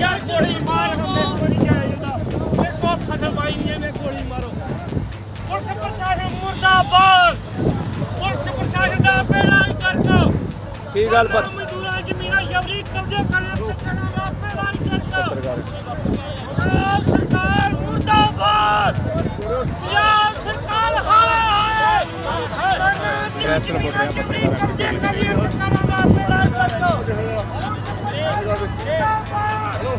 ਯਾਰ ਗੋਲੀ ਮਾਰ ਬੰਦੇ ਕੋਈ ਨਹੀਂ ਜਾਂਦਾ ਮੇਰੇ ਕੋਲ ਫਸਲ ਪਾਈ ਨਹੀਂ ਇਹਨੇ ਗੋਲੀ ਮਾਰੋ ਪੁਲਿਸ ਪ੍ਰਸ਼ਾਸਨ ਮੁਰਦਾਬਾਦ। ਪੁਲਿਸ ਪ੍ਰਸ਼ਾਸਨ ਦਾ ਬੇੜਾ ਹੀ ਕਰ ਦੋ ਕੀ ਗੱਲ ਬਾਤ ਪ੍ਰੈਸ ਦੋ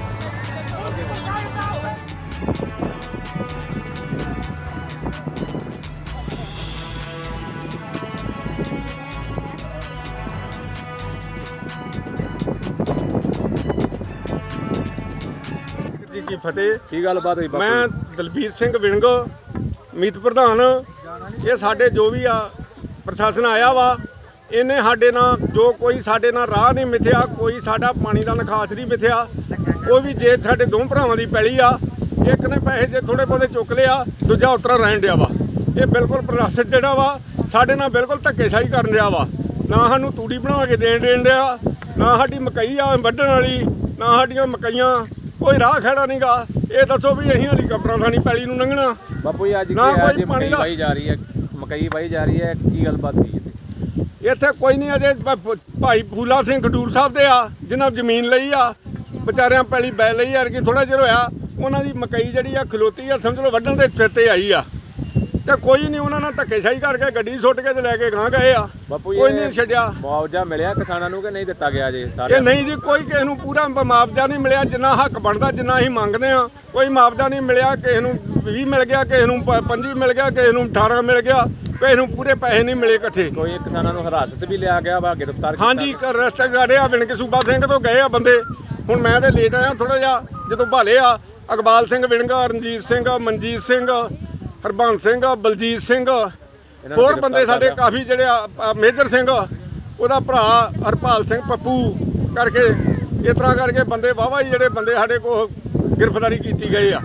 ਜੀ ਕੀ ਫਤਿਹ। ਕੀ ਗੱਲ ਬਾਤ ਹੋਈ ਬਾਪੂ ਮੈਂ ਦਲਬੀਰ ਸਿੰਘ ਵਿੰਗ ਮੀਤ ਪ੍ਰਧਾਨ। ਇਹ ਸਾਡੇ ਜੋ ਵੀ ਆ ਪ੍ਰਸ਼ਾਸਨ ਆਇਆ ਵਾ ਇਹਨੇ ਸਾਡੇ ਨਾਲ ਜੋ ਕੋਈ ਸਾਡੇ ਨਾਲ ਰਾਹ ਨਹੀਂ ਮਿਥਿਆ ਕੋਈ ਸਾਡਾ ਪਾਣੀ ਦਾ ਨਿਕਾਸ ਨਹੀਂ ਮਿਥਿਆ ਕੋਈ ਵੀ ਜੇ ਸਾਡੇ ਦੋ ਭਰਾਵਾਂ ਦੀ ਪੈਲੀ ਆ ਇੱਕ ਨੇ ਪੈਸੇ ਜੇ ਥੋੜੇ ਬਹੁਤੇ ਚੁੱਕ ਲਿਆ ਦੂਜਾ ਉਤਰਾ ਰਹਿਣ ਡਿਆ ਵਾ। ਇਹ ਬਿਲਕੁਲ ਪ੍ਰਸ਼ਾਸਨ ਜਿਹੜਾ ਵਾ ਸਾਡੇ ਨਾਲ ਬਿਲਕੁਲ ਧੱਕੇਸ਼ਾਹੀ ਕਰਨ ਡਿਆ ਵਾ। ਨਾ ਸਾਨੂੰ ਤੂੜੀ ਬਣਾ ਕੇ ਦੇਣ ਦੇਣ ਡਿਆ ਨਾ ਸਾਡੀ ਮਕਈ ਆ ਵੱਢਣ ਵਾਲੀ ਨਾ ਸਾਡੀਆਂ ਮਕਈਆਂ ਕੋਈ ਰਾਹ ਖੜਾ ਨਹੀਂਗਾ ਇਹ ਦੱਸੋ ਵੀ ਅਸੀਂ ਹੈਲੀਕਾਪਟਰਾਂ ਥਾਣੀ ਪੈਲੀ ਨੂੰ ਲੰਘਣਾ ਬਾਪੂ ਜੀ ਅੱਜ ਕੀ ਨਾ ਕੋਈ ਅੱਜ ਪਾਣੀ ਦਾ- ਜਾ ਰਹੀ ਹੈ। ਮਕਈ ਵਾਈ ਜਾ ਰਹੀ ਹੈ ਕੀ ਗੱਲ ਬਾਤ ਹੋਈ ਇੱਥੇ? ਕੋਈ ਨਹੀਂ ਅਜੇ ਭਾਈ ਫੂਲਾ ਸਿੰਘ ਖਡੂਰ ਸਾਹਿਬ ਦੇ ਆ ਜਿਨ੍ਹਾਂ ਜ਼ਮੀਨ ਲਈ ਆ ਵਿਚਾਰਿਆਂ ਪੈਲੀ ਬੈ ਲਈ ਯਾਰ ਕਿ ਥੋੜਾ ਚਿਰ ਹੋਇਆ ਉਹਨਾਂ ਦੀ ਮਕਈ ਜਿਹੜੀ ਆ ਖਲੋਤੀ ਆ ਸਮਝ ਲਓ ਵੱਢਣ ਦੇ ਸਿਰ ਤੇ ਆਈ ਆ। ਤੇ ਕੋਈ ਨਹੀਂ ਉਹਨਾਂ ਨਾਲ ਧੱਕੇਸ਼ਾਹੀ ਕਰਕੇ ਗੱਡੀ ਸੁੱਟ ਕੇ ਤੇ ਲੈ ਕੇ ਗਾਂ ਗਏ ਆ। ਬਾਪੂ ਕੋਈ ਇਹ ਨਹੀਂ ਛੱਡਿਆ। ਮੁਆਵਜ਼ਾ ਮਿਲਿਆ ਕਿਸਾਨਾਂ ਨੂੰ ਕਿ ਨਹੀਂ ਦਿੱਤਾ ਗਿਆ ਜੇ ਇਹ ਸਾਰੇ ਨਹੀਂ ਜੀ ਕੋਈ ਕਿਸੇ ਨੂੰ ਪੂਰਾ ਮੁਆਵਜ਼ਾ ਨਹੀਂ ਮਿਲਿਆ ਜਿੰਨਾ ਹੱਕ ਬਣਦਾ ਜਿੰਨਾ ਅਸੀਂ ਮੰਗਦੇ ਆ ਕੋਈ ਮੁਆਵਜ਼ਾ ਨਹੀਂ ਮਿਲਿਆ ਕਿਸੇ ਨੂੰ 20 ਮਿਲ ਗਿਆ ਕਿਸੇ ਨੂੰ 25 ਮਿਲ ਗਿਆ ਕਿਸੇ ਨੂੰ 18 ਮਿਲ ਗਿਆ। ਕਿਸੇ ਨੂੰ ਪੂਰੇ ਪੈਸੇ ਨਹੀਂ ਮਿਲੇ ਇਕੱਠੇ। ਕੋਈ ਕਿਸਾਨਾਂ ਨੂੰ ਹਿਰਾਸਤ ਵੀ ਲਿਆ ਗਿਆ ਵਾ ਗ੍ਰਿਫਤਾਰ ਕੀਤਾ ਹਾਂਜੀ ਰਸਤੇ ਗਾੜੇ ਆ ਬਿਨ ਕੇ ਸੂਬਾ ਸਿੰਘ ਤੋਂ ਗਏ ਆ ਬੰਦੇ। ਹੁਣ ਮੈਂ ਤੇ ਲੇਟ ਆਇਆ ਥੋੜਾ ਜਿਹਾ ਜਦੋਂ ਭਾਲੇ ਆ ਅਕਬਾਲ ਸਿੰਘ ਵਿਣਗਾ ਰਣਜੀਤ ਸਿੰਘ ਮਨਜੀਤ ਸਿੰਘ ਹਰਬੰਸ ਸਿੰਘ ਬਲਜੀਤ ਸਿੰਘ। ਹੋਰ ਬੰਦੇ ਸਾਡੇ। ਕਾਫੀ ਜਿਹੜੇ ਆ, ਆ, ਮੇਜਰ ਸਿੰਘ ਉਹਦਾ ਭਰਾ ਹਰਪਾਲ ਸਿੰਘ ਪੱਪੂ ਕਰਕੇ ਇਸ ਤਰ੍ਹਾਂ ਕਰਕੇ ਬੰਦੇ ਵਾਵਾ ਜਿਹੜੇ ਬੰਦੇ ਸਾਡੇ ਕੋਲ ਗ੍ਰਿਫਤਾਰੀ ਕੀਤੀ ਗਏ ਆ।